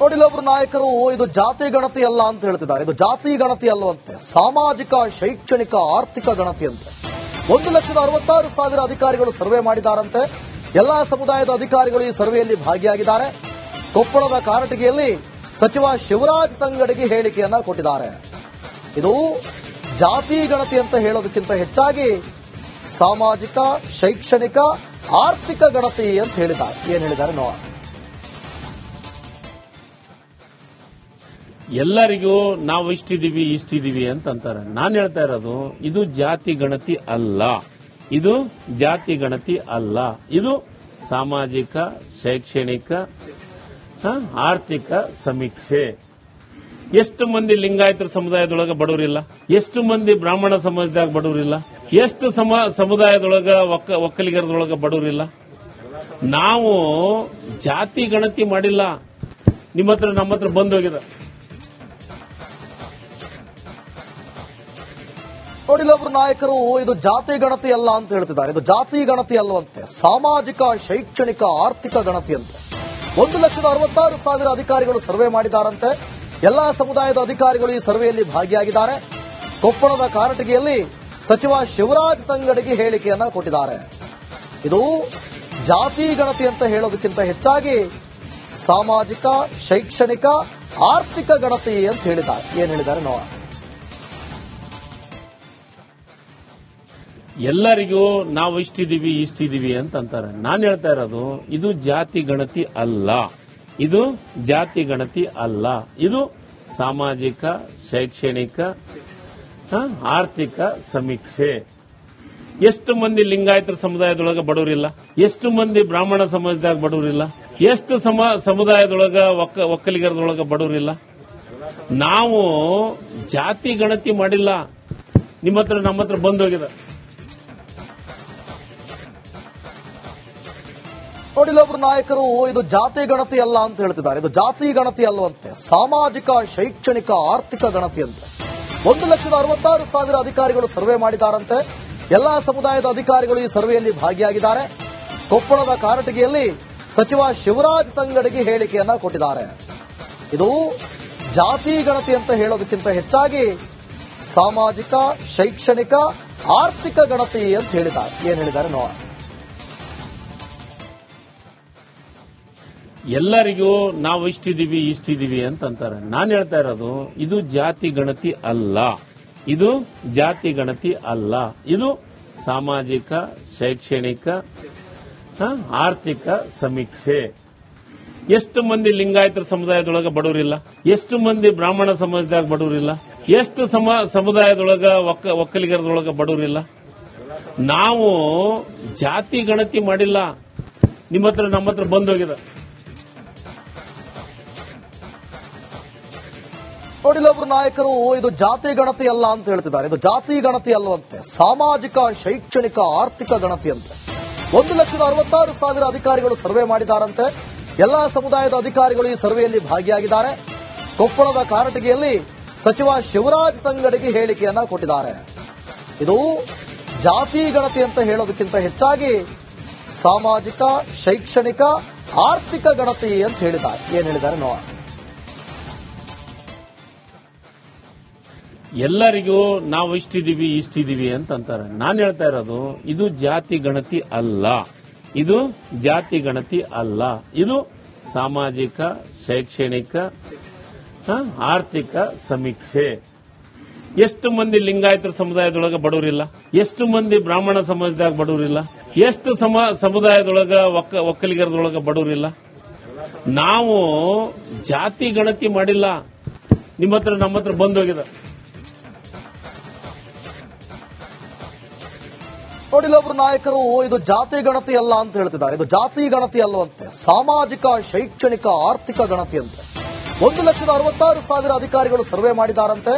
ನೋಡಿಲ್ಲೊಬ್ರು ನಾಯಕರು, ಇದು ಜಾತಿ ಗಣತಿ ಅಲ್ಲ ಅಂತ ಹೇಳ್ತಿದ್ದಾರೆ. ಇದು ಜಾತಿ ಗಣತಿ ಅಲ್ಲವಂತೆ. ಸಾಮಾಜಿಕ, ಶೈಕ್ಷಣಿಕ, ಆರ್ಥಿಕ ಗಣತಿ ಅಂತೆ. ಒಂದು ಲಕ್ಷದ ಅರವತ್ತಾರು ಸಾವಿರ ಅಧಿಕಾರಿಗಳು ಸರ್ವೆ ಮಾಡಿದಾರಂತೆ ಎಲ್ಲಾ ಸಮುದಾಯದ ಅಧಿಕಾರಿಗಳು ಈ ಸರ್ವೆಯಲ್ಲಿ ಭಾಗಿಯಾಗಿದ್ದಾರೆ. ಕೊಪ್ಪಳದ ಕಾರಟಗಿಯಲ್ಲಿ ಸಚಿವ ಶಿವರಾಜ್ ತಂಗಡಿಗೆ ಹೇಳಿಕೆಯನ್ನ ಕೊಟ್ಟಿದ್ದಾರೆ. ಇದು ಜಾತಿ ಗಣತಿ ಅಂತ ಹೇಳೋದಕ್ಕಿಂತ ಹೆಚ್ಚಾಗಿ ಸಾಮಾಜಿಕ, ಶೈಕ್ಷಣಿಕ, ಆರ್ಥಿಕ ಗಣತಿ ಅಂತ ಹೇಳಿದ್ದಾರೆ. ಏನ್ ಹೇಳಿದ್ದಾರೆ ನೋಡೋಣ. ಎಲ್ಲರಿಗೂ ನಾವು ಇಷ್ಟಿದೀವಿ ಇಷ್ಟಿದೀವಿ ಅಂತಂತಾರೆ. ನಾನು ಹೇಳ್ತಾ ಇರೋದು, ಇದು ಜಾತಿ ಗಣತಿ ಅಲ್ಲ. ಇದು ಜಾತಿ ಗಣತಿ ಅಲ್ಲ. ಇದು ಸಾಮಾಜಿಕ, ಶೈಕ್ಷಣಿಕ ಆರ್ಥಿಕ ಸಮೀಕ್ಷೆ. ಎಷ್ಟು ಮಂದಿ ಲಿಂಗಾಯತರ ಸಮುದಾಯದೊಳಗೆ ಬಡವರಿಲ್ಲ? ಎಷ್ಟು ಮಂದಿ ಬ್ರಾಹ್ಮಣ ಸಮಾಜದಾಗ ಬಡವರಿಲ್ಲ? ಎಷ್ಟು ಸಮ, ಸಮುದಾಯದೊಳಗ ಒಕ್ಕ, ಒಕ್ಕಲಿಗರದೊಳಗ ಬಡವರಿಲ್ಲ? ನಾವು ಜಾತಿ ಗಣತಿ ಮಾಡಿಲ್ಲ. ನಿಮ್ಮ ಹತ್ರ ನಮ್ಮ ಹತ್ರ ಬಂದೋಗಿದೆ ನೋಡಿಲ್ಲೊಬ್ರು ನಾಯಕರು, ಇದು ಜಾತಿ ಗಣತಿ ಅಲ್ಲ ಅಂತ ಹೇಳ್ತಿದ್ದಾರೆ. ಇದು ಜಾತಿ ಗಣತಿ ಅಲ್ಲವಂತೆ. ಸಾಮಾಜಿಕ, ಶೈಕ್ಷಣಿಕ, ಆರ್ಥಿಕ ಗಣತಿ ಅಂತೆ. ಒಂದು ಲಕ್ಷದ ಅರವತ್ತಾರು ಸಾವಿರ ಅಧಿಕಾರಿಗಳು ಸರ್ವೆ ಮಾಡಿದ್ದಾರಂತೆ ಎಲ್ಲಾ ಸಮುದಾಯದ ಅಧಿಕಾರಿಗಳು ಈ ಸರ್ವೆಯಲ್ಲಿ ಭಾಗಿಯಾಗಿದ್ದಾರೆ. ಕೊಪ್ಪಳದ ಕಾರಟಗಿಯಲ್ಲಿ ಸಚಿವ ಶಿವರಾಜ್ ತಂಗಡಿಗೆ ಹೇಳಿಕೆಯನ್ನ ಕೊಟ್ಟಿದ್ದಾರೆ. ಇದು ಜಾತಿ ಗಣತಿ ಅಂತ ಹೇಳೋದಕ್ಕಿಂತ ಹೆಚ್ಚಾಗಿ ಸಾಮಾಜಿಕ, ಶೈಕ್ಷಣಿಕ, ಆರ್ಥಿಕ ಗಣತಿ ಅಂತ ಹೇಳಿದ್ದಾರೆ. ಏನ್ ಹೇಳಿದ್ದಾರೆ ನೋಡೋಣ. ಎಲ್ಲರಿಗೂ ನಾವು ಇಷ್ಟಿದೀವಿ ಇಷ್ಟಿದೀವಿ ಅಂತ ಅಂತಾರೆ. ನಾನು ಹೇಳ್ತಾ ಇರೋದು, ಇದು ಜಾತಿ ಗಣತಿ ಅಲ್ಲ. ಇದು ಜಾತಿ ಗಣತಿ ಅಲ್ಲ. ಇದು ಸಾಮಾಜಿಕ, ಶೈಕ್ಷಣಿಕ ಆರ್ಥಿಕ ಸಮೀಕ್ಷೆ. ಎಷ್ಟು ಮಂದಿ ಲಿಂಗಾಯತ ಸಮುದಾಯದೊಳಗೆ ಬಡವರಿಲ್ಲ? ಎಷ್ಟು ಮಂದಿ ಬ್ರಾಹ್ಮಣ ಸಮಾಜದಾಗ ಬಡವರಿಲ್ಲ? ಎಷ್ಟು ಸಮ, ಸಮುದಾಯದೊಳಗ ಒಕ್ಕ, ಒಕ್ಕಲಿಗರದೊಳಗ ಬಡವರಿಲ್ಲ? ನಾವು ಜಾತಿ ಗಣತಿ ಮಾಡಿಲ್ಲ. ನಿಮ್ಮ ಹತ್ರ ನಮ್ಮ ಹತ್ರ ಬಂದೋಗಿದೆ ನೋಡಿಲ್ಲೊಬ್ರು ನಾಯಕರು ಇದು ಜಾತಿ ಗಣತಿ ಅಲ್ಲ ಅಂತ ಹೇಳ್ತಿದ್ದಾರೆ. ಇದು ಜಾತಿ ಗಣತಿ ಅಲ್ಲವಂತೆ, ಸಾಮಾಜಿಕ, ಶೈಕ್ಷಣಿಕ, ಆರ್ಥಿಕ ಗಣತಿ ಅಂತೆ. ಒಂದು ಲಕ್ಷದ ಅರವತ್ತಾರು ಸಾವಿರ ಅಧಿಕಾರಿಗಳು ಸರ್ವೆ ಮಾಡಿದ್ದಾರಂತೆ. ಎಲ್ಲಾ ಸಮುದಾಯದ ಅಧಿಕಾರಿಗಳು ಈ ಸರ್ವೆಯಲ್ಲಿ ಭಾಗಿಯಾಗಿದ್ದಾರೆ. ಕೊಪ್ಪಳದ ಕಾರಟಗಿಯಲ್ಲಿ ಸಚಿವ ಶಿವರಾಜ್ ತಂಗಡಿಗೆ ಹೇಳಿಕೆಯನ್ನ ಕೊಟ್ಟಿದ್ದಾರೆ. ಇದು ಜಾತಿ ಗಣತಿ ಅಂತ ಹೇಳೋದಕ್ಕಿಂತ ಹೆಚ್ಚಾಗಿ ಸಾಮಾಜಿಕ, ಶೈಕ್ಷಣಿಕ, ಆರ್ಥಿಕ ಗಣತಿ ಅಂತ ಹೇಳಿದ್ದಾರೆ. ಏನ್ ಹೇಳಿದ್ದಾರೆ ನೋಡೋಣ. ಎಲ್ಲರಿಗೂ ನಾವು ಇಷ್ಟಿದೀವಿ ಇಷ್ಟಿದೀವಿ ಅಂತಂತಾರೆ. ನಾನು ಹೇಳ್ತಾ ಇರೋದು, ಇದು ಜಾತಿ ಗಣತಿ ಅಲ್ಲ. ಇದು ಜಾತಿ ಗಣತಿ ಅಲ್ಲ. ಇದು ಸಾಮಾಜಿಕ, ಶೈಕ್ಷಣಿಕ ಆರ್ಥಿಕ ಸಮೀಕ್ಷೆ. ಎಷ್ಟು ಮಂದಿ ಲಿಂಗಾಯತರ ಸಮುದಾಯದೊಳಗೆ ಬಡವರಿಲ್ಲ? ಎಷ್ಟು ಮಂದಿ ಬ್ರಾಹ್ಮಣ ಸಮಾಜದಾಗ ಬಡವರಿಲ್ಲ? ಎಷ್ಟು ಸಮ, ಸಮುದಾಯದೊಳಗ ಒಕ್ಕ, ಒಕ್ಕಲಿಗರದೊಳಗ ಬಡವರಿಲ್ಲ? ನಾವು ಜಾತಿ ಗಣತಿ ಮಾಡಿಲ್ಲ. ನಿಮ್ಮ ಹತ್ರ, ನಮ್ಮ ಹತ್ರ ಬಂದೋಗಿದೆ ನೋಡಿಲ್ಲೊಬ್ರು ನಾಯಕರು ಇದು ಜಾತಿ ಗಣತಿ ಅಲ್ಲ ಅಂತ ಹೇಳ್ತಿದ್ದಾರೆ. ಇದು ಜಾತಿ ಗಣತಿ ಅಲ್ಲವಂತೆ, ಸಾಮಾಜಿಕ, ಶೈಕ್ಷಣಿಕ, ಆರ್ಥಿಕ ಗಣತಿ ಅಂತೆ. ಒಂದು ಲಕ್ಷದ ಅರವತ್ತಾರು ಸಾವಿರ ಅಧಿಕಾರಿಗಳು ಸರ್ವೆ ಮಾಡಿದಾರಂತೆ. ಎಲ್ಲಾ ಸಮುದಾಯದ ಅಧಿಕಾರಿಗಳು ಈ ಸರ್ವೆಯಲ್ಲಿ ಭಾಗಿಯಾಗಿದ್ದಾರೆ. ಕೊಪ್ಪಳದ ಕಾರಟಗಿಯಲ್ಲಿ ಸಚಿವ ಶಿವರಾಜ್ ತಂಗಡಿಗೆ ಹೇಳಿಕೆಯನ್ನ ಕೊಟ್ಟಿದ್ದಾರೆ. ಇದು ಜಾತಿ ಗಣತಿ ಅಂತ ಹೇಳೋದಕ್ಕಿಂತ ಹೆಚ್ಚಾಗಿ ಸಾಮಾಜಿಕ, ಶೈಕ್ಷಣಿಕ, ಆರ್ಥಿಕ ಗಣತಿ ಅಂತ ಹೇಳಿದ್ದಾರೆ. ಏನ್ ಹೇಳಿದ್ದಾರೆ ನೋಡೋಣ. ಎಲ್ಲರಿಗೂ ನಾವು ಇಷ್ಟಿದೀವಿ ಇಷ್ಟಿದೀವಿ ಅಂತಂತಾರೆ. ನಾನು ಹೇಳ್ತಾ ಇರೋದು, ಇದು ಜಾತಿ ಗಣತಿ ಅಲ್ಲ. ಇದು ಜಾತಿ ಗಣತಿ ಅಲ್ಲ. ಇದು ಸಾಮಾಜಿಕ, ಶೈಕ್ಷಣಿಕ ಆರ್ಥಿಕ ಸಮೀಕ್ಷೆ. ಎಷ್ಟು ಮಂದಿ ಲಿಂಗಾಯತರ ಸಮುದಾಯದೊಳಗೆ ಬಡವರಿಲ್ಲ? ಎಷ್ಟು ಮಂದಿ ಬ್ರಾಹ್ಮಣ ಸಮಾಜದಾಗ ಬಡವರಿಲ್ಲ? ಎಷ್ಟು ಸಮ, ಸಮುದಾಯದೊಳಗ ಒಕ್ಕ, ಒಕ್ಕಲಿಗರದೊಳಗ ಬಡವರಿಲ್ಲ? ನಾವು ಜಾತಿ ಗಣತಿ ಮಾಡಿಲ್ಲ. ನಿಮ್ಮ ಹತ್ರ, ನಮ್ಮ ಹತ್ರ ಬಂದೋಗಿದೆ ನೋಡಿಲ್ಲೊಬ್ರು ನಾಯಕರು, ಇದು ಜಾತಿ ಗಣತಿ ಅಲ್ಲ ಅಂತ ಹೇಳ್ತಿದ್ದಾರೆ. ಇದು ಜಾತಿ ಗಣತಿ ಅಲ್ಲವಂತೆ. ಸಾಮಾಜಿಕ, ಶೈಕ್ಷಣಿಕ, ಆರ್ಥಿಕ ಗಣತಿ ಅಂತೆ. ಒಂದು ಲಕ್ಷದ ಅರವತ್ತಾರು ಸಾವಿರ ಅಧಿಕಾರಿಗಳು ಸರ್ವೆ ಮಾಡಿದಾರಂತೆ.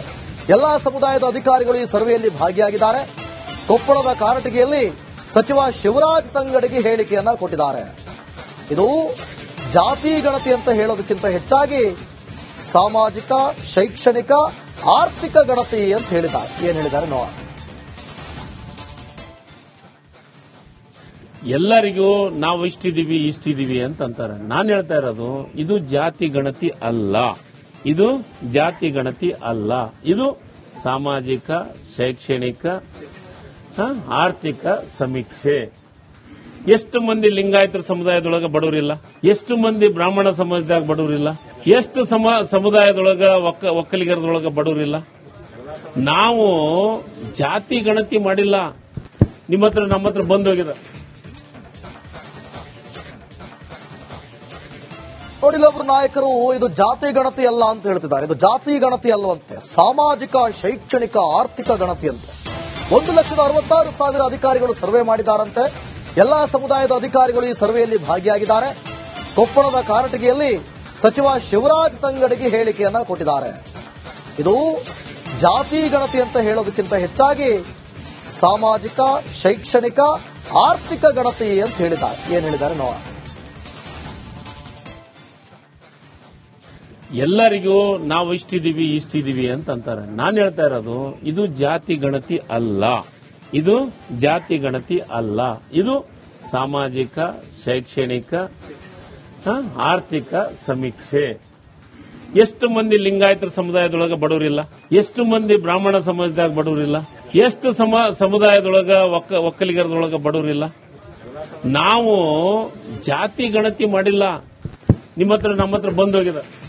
ಎಲ್ಲಾ ಸಮುದಾಯದ ಅಧಿಕಾರಿಗಳು ಈ ಸರ್ವೆಯಲ್ಲಿ ಭಾಗಿಯಾಗಿದ್ದಾರೆ. ಕೊಪ್ಪಳದ ಕಾರಟಗಿಯಲ್ಲಿ ಸಚಿವ ಶಿವರಾಜ್ ತಂಗಡಿಗೆ ಹೇಳಿಕೆಯನ್ನ ಕೊಟ್ಟಿದ್ದಾರೆ. ಇದು ಜಾತಿ ಗಣತಿ ಅಂತ ಹೇಳೋದಕ್ಕಿಂತ ಹೆಚ್ಚಾಗಿ ಸಾಮಾಜಿಕ, ಶೈಕ್ಷಣಿಕ, ಆರ್ಥಿಕ ಗಣತಿ ಅಂತ ಹೇಳಿದ್ದಾರೆ. ಏನ್ ಹೇಳಿದ್ದಾರೆ ನೋಡೋಣ. ಎಲ್ಲರಿಗೂ ನಾವು ಇಷ್ಟಿದೀವಿ ಇಷ್ಟಿದೀವಿ ಅಂತ ಅಂತಾರೆ ನಾನು ಹೇಳ್ತಾ ಇರೋದು, ಇದು ಜಾತಿ ಗಣತಿ ಅಲ್ಲ. ಇದು ಜಾತಿ ಗಣತಿ ಅಲ್ಲ. ಇದು ಸಾಮಾಜಿಕ, ಶೈಕ್ಷಣಿಕ ಆರ್ಥಿಕ ಸಮೀಕ್ಷೆ. ಎಷ್ಟು ಮಂದಿ ಲಿಂಗಾಯತ ಸಮುದಾಯದೊಳಗೆ ಬಡವರಿಲ್ಲ? ಎಷ್ಟು ಮಂದಿ ಬ್ರಾಹ್ಮಣ ಸಮಾಜದಾಗ ಬಡವರಿಲ್ಲ? ಎಷ್ಟು ಸಮ, ಸಮುದಾಯದೊಳಗ ಒಕ್ಕ, ಒಕ್ಕಲಿಗರದೊಳಗ ಬಡವರಿಲ್ಲ? ನಾವು ಜಾತಿ ಗಣತಿ ಮಾಡಿಲ್ಲ. ನಿಮ್ಮ ಹತ್ರ ನಮ್ಮ ಹತ್ರ ಬಂದೋಗಿದೆ ನೋಡಿ ಇಲ್ಲೊಬ್ರು ನಾಯಕರು, ಇದು ಜಾತಿ ಗಣತಿ ಅಲ್ಲ ಅಂತ ಹೇಳ್ತಿದ್ದಾರೆ. ಇದು ಜಾತಿ ಗಣತಿ ಅಲ್ಲವಂತೆ. ಸಾಮಾಜಿಕ, ಶೈಕ್ಷಣಿಕ, ಆರ್ಥಿಕ ಗಣತಿಯಂತೆ. ಒಂದು ಲಕ್ಷದ ಅರವತ್ತಾರು ಸಾವಿರ ಅಧಿಕಾರಿಗಳು ಸರ್ವೆ ಮಾಡಿದಾರಂತೆ ಎಲ್ಲಾ ಸಮುದಾಯದ ಅಧಿಕಾರಿಗಳು ಈ ಸರ್ವೆಯಲ್ಲಿ ಭಾಗಿಯಾಗಿದ್ದಾರೆ. ಕೊಪ್ಪಳದ ಕಾರಟಗಿಯಲ್ಲಿ ಸಚಿವ ಶಿವರಾಜ್ ತಂಗಡಿಗೆ ಹೇಳಿಕೆಯನ್ನ ಕೊಟ್ಟಿದ್ದಾರೆ. ಇದು ಜಾತಿ ಗಣತಿ ಅಂತ ಹೇಳೋದಕ್ಕಿಂತ ಹೆಚ್ಚಾಗಿ ಸಾಮಾಜಿಕ, ಶೈಕ್ಷಣಿಕ, ಆರ್ಥಿಕ ಗಣತಿ ಅಂತ ಹೇಳಿದ್ದಾರೆ. ಏನ್ ಹೇಳಿದ್ದಾರೆ ನೋಡೋಣ. ಎಲ್ಲರಿಗೂ ನಾವು ಇಷ್ಟಿದೀವಿ ಇಷ್ಟಿದೀವಿ ಅಂತ ಅಂತಾರೆ ನಾನು ಹೇಳ್ತಾ ಇರೋದು, ಇದು ಜಾತಿ ಗಣತಿ ಅಲ್ಲ. ಇದು ಜಾತಿ ಗಣತಿ ಅಲ್ಲ. ಇದು ಸಾಮಾಜಿಕ, ಶೈಕ್ಷಣಿಕ ಆರ್ಥಿಕ ಸಮೀಕ್ಷೆ. ಎಷ್ಟು ಮಂದಿ ಲಿಂಗಾಯತ ಸಮುದಾಯದೊಳಗೆ ಬಡವರಿಲ್ಲ? ಎಷ್ಟು ಮಂದಿ ಬ್ರಾಹ್ಮಣ ಸಮಾಜದಾಗ ಬಡವರಿಲ್ಲ? ಎಷ್ಟು ಸಮ, ಸಮುದಾಯದೊಳಗ ಒಕ್ಕ, ಒಕ್ಕಲಿಗರದೊಳಗ ಬಡವರಿಲ್ಲ? ನಾವು ಜಾತಿ ಗಣತಿ ಮಾಡಿಲ್ಲ. ನಿಮ್ಮ ಹತ್ರ ನಮ್ಮ ಹತ್ರ ಬಂದೋಗಿದೆ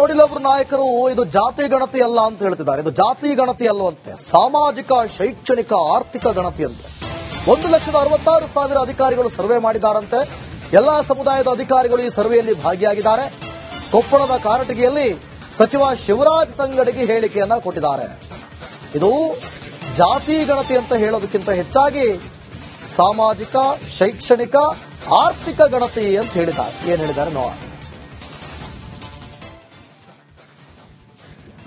ನೋಡಿ ಇಲ್ಲೊಬ್ರು ನಾಯಕರು ಇದು ಜಾತಿ ಗಣತಿ ಅಲ್ಲ ಅಂತ ಹೇಳ್ತಿದ್ದಾರೆ. ಇದು ಜಾತಿ ಗಣತಿ ಅಲ್ಲವಂತೆ. ಸಾಮಾಜಿಕ, ಶೈಕ್ಷಣಿಕ, ಆರ್ಥಿಕ ಗಣತಿ ಅಂತೆ. ಒಂದು ಲಕ್ಷದ ಅರವತ್ತಾರು ಸಾವಿರ ಅಧಿಕಾರಿಗಳು ಸರ್ವೆ ಮಾಡಿದ್ದಾರಂತೆ ಎಲ್ಲಾ ಸಮುದಾಯದ ಅಧಿಕಾರಿಗಳು ಈ ಸರ್ವೆಯಲ್ಲಿ ಭಾಗಿಯಾಗಿದ್ದಾರೆ. ಕೊಪ್ಪಳದ ಕಾರಟಗಿಯಲ್ಲಿ ಸಚಿವ ಶಿವರಾಜ್ ತಂಗಡಿಗೆ ಹೇಳಿಕೆಯನ್ನ ಕೊಟ್ಟಿದ್ದಾರೆ. ಇದು ಜಾತಿ ಗಣತಿ ಅಂತ ಹೇಳೋದಕ್ಕಿಂತ ಹೆಚ್ಚಾಗಿ ಸಾಮಾಜಿಕ, ಶೈಕ್ಷಣಿಕ, ಆರ್ಥಿಕ ಗಣತಿ ಅಂತ ಹೇಳಿದ್ದಾರೆ. ಏನ್ ಹೇಳಿದ್ದಾರೆ ನೋಡೋಣ.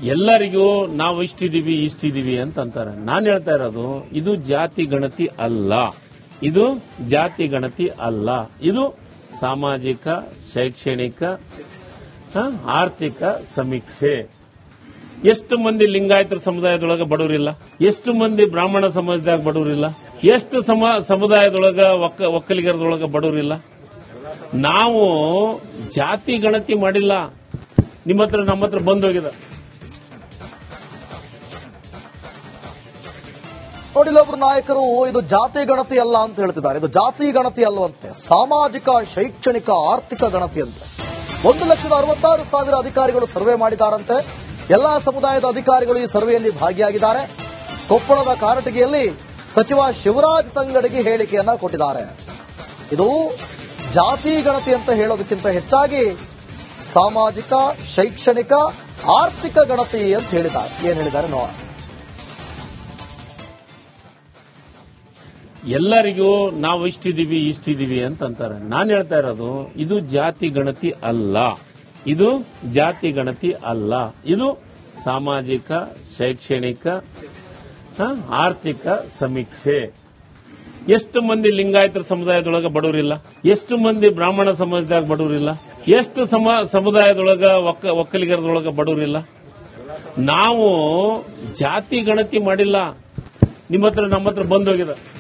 ಎಲ್ಲರಿಗೂ ನಾವು ಇಷ್ಟಿದೀವಿ ಇಷ್ಟಿದೀವಿ ಅಂತ ಅಂತಾರೆ ನಾನು ಹೇಳ್ತಾ ಇರೋದು, ಇದು ಜಾತಿ ಗಣತಿ ಅಲ್ಲ. ಇದು ಜಾತಿ ಗಣತಿ ಅಲ್ಲ. ಇದು ಸಾಮಾಜಿಕ, ಶೈಕ್ಷಣಿಕ ಆರ್ಥಿಕ ಸಮೀಕ್ಷೆ. ಎಷ್ಟು ಮಂದಿ ಲಿಂಗಾಯತರ ಸಮುದಾಯದೊಳಗೆ ಬಡವರಿಲ್ಲ? ಎಷ್ಟು ಮಂದಿ ಬ್ರಾಹ್ಮಣ ಸಮಾಜದಾಗ ಬಡವರಿಲ್ಲ? ಎಷ್ಟು ಸಮ, ಸಮುದಾಯದೊಳಗ ಒಕ್ಕ, ಒಕ್ಕಲಿಗರದೊಳಗ ಬಡವರಿಲ್ಲ? ನಾವು ಜಾತಿ ಗಣತಿ ಮಾಡಿಲ್ಲ. ನಿಮ್ಮ ಹತ್ರ, ನಮ್ಮ ಹತ್ರ ಬಂದೋಗಿದೆ ನೋಡಿ ಇಲ್ಲೊಬ್ರು ನಾಯಕರು, ಇದು ಜಾತಿ ಗಣತಿ ಅಲ್ಲ ಅಂತ ಹೇಳ್ತಿದ್ದಾರೆ. ಇದು ಜಾತಿ ಗಣತಿ ಅಲ್ಲವಂತೆ. ಸಾಮಾಜಿಕ, ಶೈಕ್ಷಣಿಕ, ಆರ್ಥಿಕ ಗಣತಿ ಅಂತೆ. ಒಂದು ಲಕ್ಷದ ಅರವತ್ತಾರು ಸಾವಿರ ಅಧಿಕಾರಿಗಳು ಸರ್ವೆ ಮಾಡಿದ್ದಾರಂತೆ ಎಲ್ಲಾ ಸಮುದಾಯದ ಅಧಿಕಾರಿಗಳು ಈ ಸರ್ವೆಯಲ್ಲಿ ಭಾಗಿಯಾಗಿದ್ದಾರೆ. ಕೊಪ್ಪಳದ ಕಾರಟಗಿಯಲ್ಲಿ ಸಚಿವ ಶಿವರಾಜ್ ತಂಗಡಿಗೆ ಹೇಳಿಕೆಯನ್ನ ಕೊಟ್ಟಿದ್ದಾರೆ. ಇದು ಜಾತಿ ಗಣತಿ ಅಂತ ಹೇಳೋದಕ್ಕಿಂತ ಹೆಚ್ಚಾಗಿ ಸಾಮಾಜಿಕ, ಶೈಕ್ಷಣಿಕ, ಆರ್ಥಿಕ ಗಣತಿ ಅಂತ ಹೇಳಿದ್ದಾರೆ. ಏನ್ ಹೇಳಿದ್ದಾರೆ ನೋಡೋಣ. ಎಲ್ಲರಿಗೂ ನಾವು ಇಷ್ಟಿದೀವಿ ಇಷ್ಟಿದೀವಿ ಅಂತಂತಾರೆ. ನಾನು ಹೇಳ್ತಾ ಇರೋದು, ಇದು ಜಾತಿ ಗಣತಿ ಅಲ್ಲ. ಇದು ಜಾತಿ ಗಣತಿ ಅಲ್ಲ. ಇದು ಸಾಮಾಜಿಕ, ಶೈಕ್ಷಣಿಕ ಆರ್ಥಿಕ ಸಮೀಕ್ಷೆ. ಎಷ್ಟು ಮಂದಿ ಲಿಂಗಾಯತ ಸಮುದಾಯದೊಳಗೆ ಬಡವರಿಲ್ಲ? ಎಷ್ಟು ಮಂದಿ ಬ್ರಾಹ್ಮಣ ಸಮಾಜದಾಗ ಬಡವರಿಲ್ಲ? ಎಷ್ಟು ಸಮ, ಸಮುದಾಯದೊಳಗ ಒಕ್ಕ, ಒಕ್ಕಲಿಗರದೊಳಗ ಬಡವರಿಲ್ಲ? ನಾವು ಜಾತಿ ಗಣತಿ ಮಾಡಿಲ್ಲ. ನಿಮ್ಮ ಹತ್ರ ನಮ್ಮ ಹತ್ರ ಬಂದೋಗಿದೆ